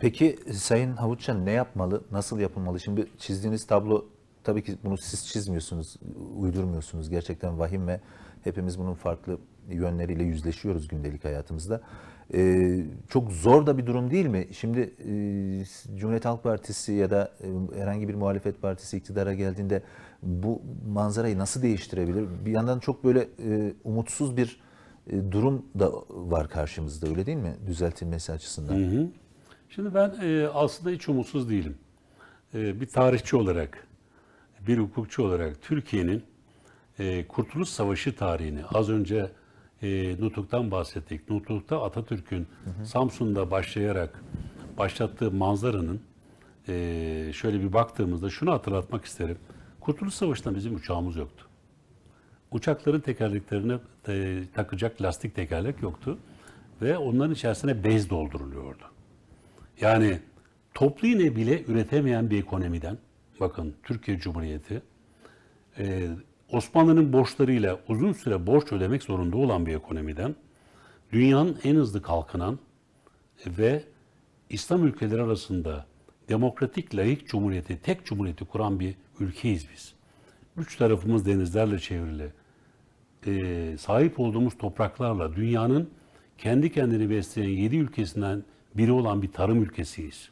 Peki Sayın Havutçan ne yapmalı, nasıl yapılmalı? Şimdi çizdiğiniz tablo tabii ki bunu siz çizmiyorsunuz, uydurmuyorsunuz. Gerçekten vahim ve hepimiz bunun farklı yönleriyle yüzleşiyoruz gündelik hayatımızda. Ee, çok zor da bir durum değil mi? Şimdi e, Cumhuriyet Halk Partisi ya da e, herhangi bir muhalefet partisi iktidara geldiğinde bu manzarayı nasıl değiştirebilir? Bir yandan çok böyle e, umutsuz bir e, durum da var karşımızda öyle değil mi? Düzeltilmesi açısından. Hı hı. Şimdi ben e, aslında hiç umutsuz değilim. E, bir tarihçi olarak, bir hukukçu olarak Türkiye'nin e, Kurtuluş Savaşı tarihini az önce e, Nutuk'tan bahsettik. Nutuk'ta Atatürk'ün Samsun'da başlayarak başlattığı manzaranın e, şöyle bir baktığımızda şunu hatırlatmak isterim. Kurtuluş Savaşı'nda bizim uçağımız yoktu. Uçakların tekerleklerine e, takacak lastik tekerlek yoktu ve onların içerisine bez dolduruluyordu. Yani toplu iğne bile üretemeyen bir ekonomiden, bakın Türkiye Cumhuriyeti, e, Osmanlı'nın borçlarıyla uzun süre borç ödemek zorunda olan bir ekonomiden, dünyanın en hızlı kalkınan ve İslam ülkeleri arasında demokratik layık cumhuriyeti, tek cumhuriyeti kuran bir ülkeyiz biz. Üç tarafımız denizlerle çevrili. Ee, sahip olduğumuz topraklarla dünyanın kendi kendini besleyen yedi ülkesinden biri olan bir tarım ülkesiyiz.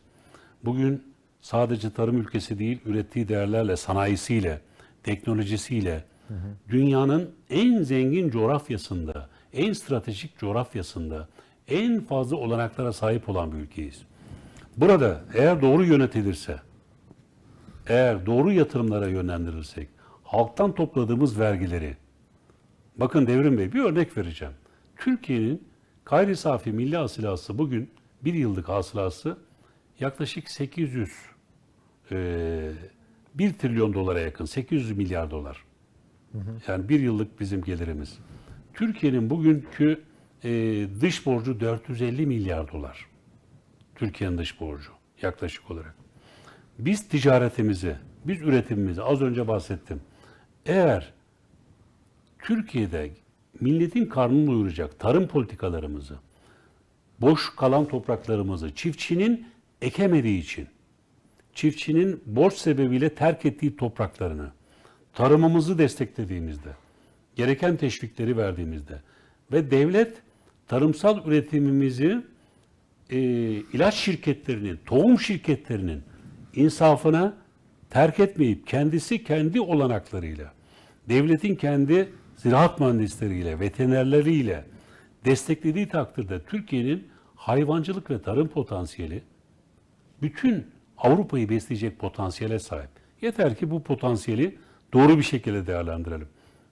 Bugün sadece tarım ülkesi değil, ürettiği değerlerle, sanayisiyle, teknolojisiyle dünyanın en zengin coğrafyasında, en stratejik coğrafyasında en fazla olanaklara sahip olan bir ülkeyiz. Burada eğer doğru yönetilirse, eğer doğru yatırımlara yönlendirirsek, halktan topladığımız vergileri, bakın Devrim Bey bir örnek vereceğim. Türkiye'nin gayri safi milli hasılası bugün bir yıllık hasılası yaklaşık 800 e, 1 trilyon dolara yakın 800 milyar dolar. Yani bir yıllık bizim gelirimiz. Türkiye'nin bugünkü e, dış borcu 450 milyar dolar. Türkiye'nin dış borcu yaklaşık olarak. Biz ticaretimizi, biz üretimimizi az önce bahsettim. Eğer Türkiye'de milletin karnını doyuracak tarım politikalarımızı, boş kalan topraklarımızı çiftçinin ekemediği için, çiftçinin borç sebebiyle terk ettiği topraklarını, tarımımızı desteklediğimizde, gereken teşvikleri verdiğimizde ve devlet tarımsal üretimimizi e, ilaç şirketlerinin, tohum şirketlerinin insafına terk etmeyip kendisi kendi olanaklarıyla, devletin kendi ziraat mühendisleriyle, veterinerleriyle desteklediği takdirde Türkiye'nin hayvancılık ve tarım potansiyeli bütün Avrupa'yı besleyecek potansiyele sahip. Yeter ki bu potansiyeli doğru bir şekilde değerlendirelim.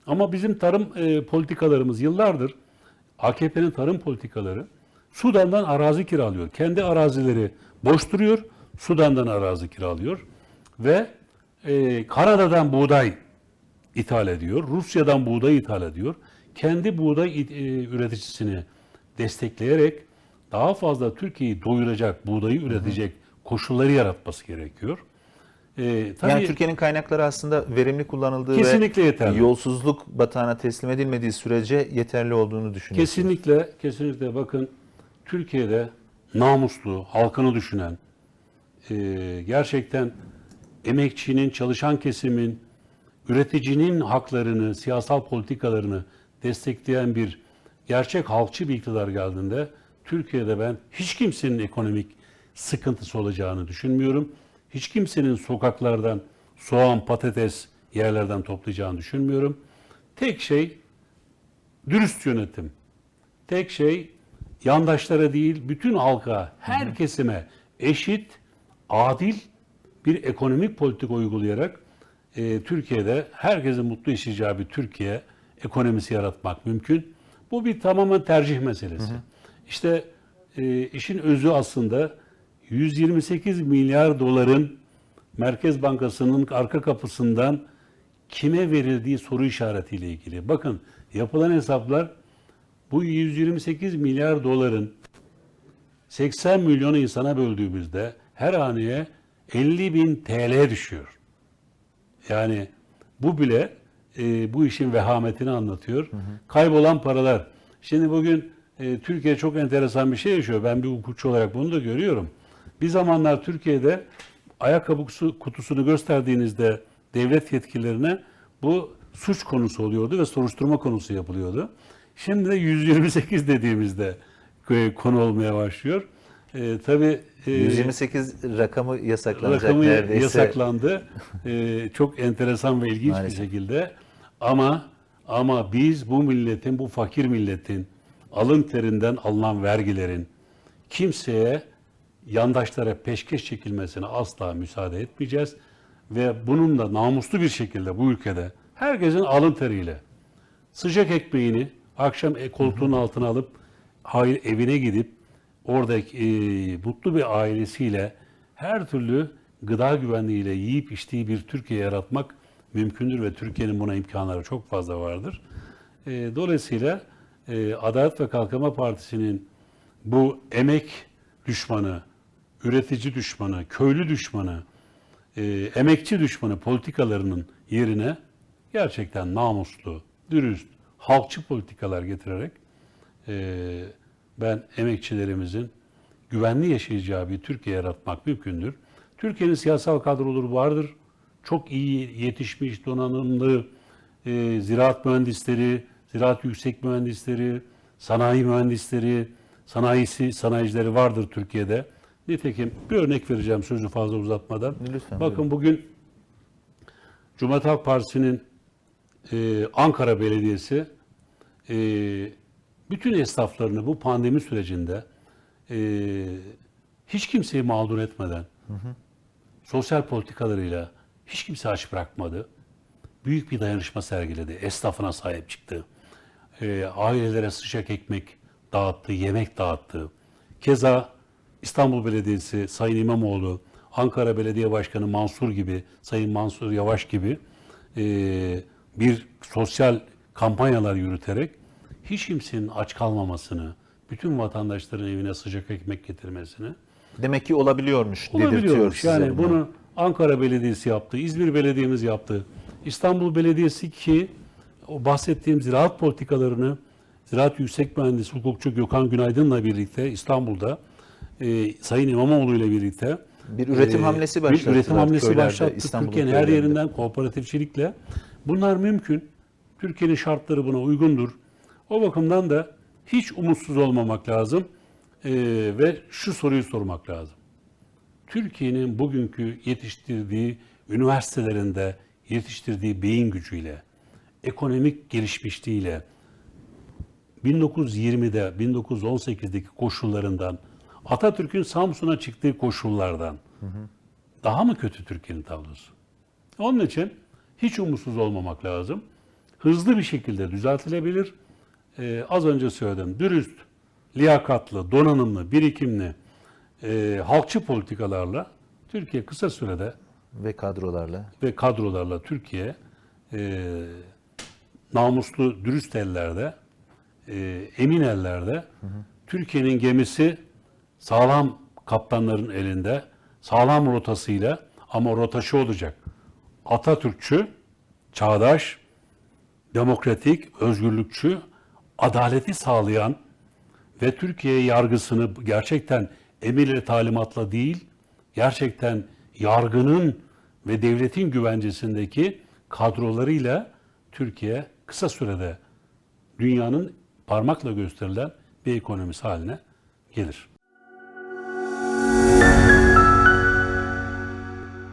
Ama bizim tarım e, politikalarımız yıllardır AKP'nin tarım politikaları Sudan'dan arazi kiralıyor. Kendi arazileri boş duruyor. Sudan'dan arazi kiralıyor. Ve e, Kanada'dan buğday ithal ediyor. Rusya'dan buğday ithal ediyor. Kendi buğday e, üreticisini destekleyerek daha fazla Türkiye'yi doyuracak, buğdayı üretecek koşulları yaratması gerekiyor. E, tabii, Yani Türkiye'nin kaynakları aslında verimli kullanıldığı Kesinlikle ve yeterli. yolsuzluk batağına teslim edilmediği sürece yeterli olduğunu düşünüyorsunuz. Kesinlikle, kesinlikle bakın Türkiye'de namuslu, halkını düşünen, e, gerçekten emekçinin, çalışan kesimin, üreticinin haklarını, siyasal politikalarını destekleyen bir gerçek halkçı bir iktidar geldiğinde Türkiye'de ben hiç kimsenin ekonomik sıkıntısı olacağını düşünmüyorum. Hiç kimsenin sokaklardan soğan, patates yerlerden toplayacağını düşünmüyorum. Tek şey dürüst yönetim. Tek şey yandaşlara değil, bütün halka, her kesime eşit, adil bir ekonomik politika uygulayarak e, Türkiye'de herkesin mutlu yaşayacağı bir Türkiye ekonomisi yaratmak mümkün. Bu bir tamamen tercih meselesi. İşte e, işin özü aslında 128 milyar doların Merkez Bankası'nın arka kapısından kime verildiği soru işaretiyle ilgili. Bakın yapılan hesaplar bu 128 milyar doların 80 milyon insana böldüğümüzde her haneye 50 bin TL düşüyor. Yani bu bile e, bu işin vehametini anlatıyor. Kaybolan paralar. Şimdi bugün e, Türkiye çok enteresan bir şey yaşıyor. Ben bir hukukçu olarak bunu da görüyorum. Bir zamanlar Türkiye'de ayakkabı kutusu- kutusunu gösterdiğinizde devlet yetkililerine bu suç konusu oluyordu ve soruşturma konusu yapılıyordu. Şimdi de 128 dediğimizde e, konu olmaya başlıyor. E, tabii e, 128 rakamı yasaklanacak rakamı neredeyse. yasaklandı. Ee, çok enteresan ve ilginç Maalesef. bir şekilde. Ama ama biz bu milletin, bu fakir milletin alın terinden alınan vergilerin kimseye yandaşlara peşkeş çekilmesine asla müsaade etmeyeceğiz. Ve bunun da namuslu bir şekilde bu ülkede herkesin alın teriyle sıcak ekmeğini akşam e, koltuğun altına alıp hayır evine gidip oradaki e, mutlu bir ailesiyle her türlü gıda güvenliğiyle yiyip içtiği bir Türkiye yaratmak mümkündür ve Türkiye'nin buna imkanları çok fazla vardır. E, dolayısıyla e, Adalet ve Kalkınma Partisi'nin bu emek düşmanı, üretici düşmanı, köylü düşmanı, e, emekçi düşmanı politikalarının yerine gerçekten namuslu, dürüst, halkçı politikalar getirerek e, ben emekçilerimizin güvenli yaşayacağı bir Türkiye yaratmak mümkündür. Türkiye'nin siyasal kadroları vardır. Çok iyi yetişmiş, donanımlı e, ziraat mühendisleri, ziraat yüksek mühendisleri, sanayi mühendisleri, sanayisi, sanayicileri vardır Türkiye'de. Nitekim bir örnek vereceğim sözü fazla uzatmadan. Lütfen, Bakın bugün Cumhuriyet Halk Partisi'nin e, Ankara Belediyesi e, bütün esnaflarını bu pandemi sürecinde e, hiç kimseyi mağdur etmeden sosyal politikalarıyla hiç kimse aç bırakmadı. Büyük bir dayanışma sergiledi. Esnafına sahip çıktı. E, ailelere sıcak ekmek dağıttı, yemek dağıttı. Keza İstanbul Belediyesi Sayın İmamoğlu, Ankara Belediye Başkanı Mansur gibi, Sayın Mansur Yavaş gibi e, bir sosyal kampanyalar yürüterek hiç kimsenin aç kalmamasını, bütün vatandaşların evine sıcak ekmek getirmesini Demek ki olabiliyormuş dedirtiyor olabiliyormuş. size Yani bunu. Ankara Belediyesi yaptı, İzmir Belediyemiz yaptı. İstanbul Belediyesi ki o bahsettiğim ziraat politikalarını Ziraat Yüksek Mühendisi Hukukçu Gökhan Günaydın'la birlikte İstanbul'da e, Sayın İmamoğlu ile birlikte Bir üretim hamlesi bir başlattılar üretim hamlesi başlattı. Türkiye'nin her yerinden kooperatifçilikle. Bunlar mümkün. Türkiye'nin şartları buna uygundur. O bakımdan da hiç umutsuz olmamak lazım E, ve şu soruyu sormak lazım. Türkiye'nin bugünkü yetiştirdiği üniversitelerinde yetiştirdiği beyin gücüyle, ekonomik gelişmişliğiyle 1920'de, 1918'deki koşullarından, Atatürk'ün Samsun'a çıktığı koşullardan daha mı kötü Türkiye'nin tablosu? Onun için hiç umutsuz olmamak lazım. Hızlı bir şekilde düzeltilebilir. Ee, az önce söyledim. Dürüst, liyakatlı, donanımlı, birikimli, e, halkçı politikalarla Türkiye kısa sürede ve kadrolarla. ve kadrolarla Türkiye e, namuslu, dürüst ellerde, e, emin ellerde Türkiye'nin gemisi sağlam kaptanların elinde, sağlam rotasıyla ama rota şu olacak. Atatürkçü, çağdaş, demokratik, özgürlükçü, adaleti sağlayan ve Türkiye yargısını gerçekten emirle talimatla değil, gerçekten yargının ve devletin güvencesindeki kadrolarıyla Türkiye kısa sürede dünyanın parmakla gösterilen bir ekonomisi haline gelir.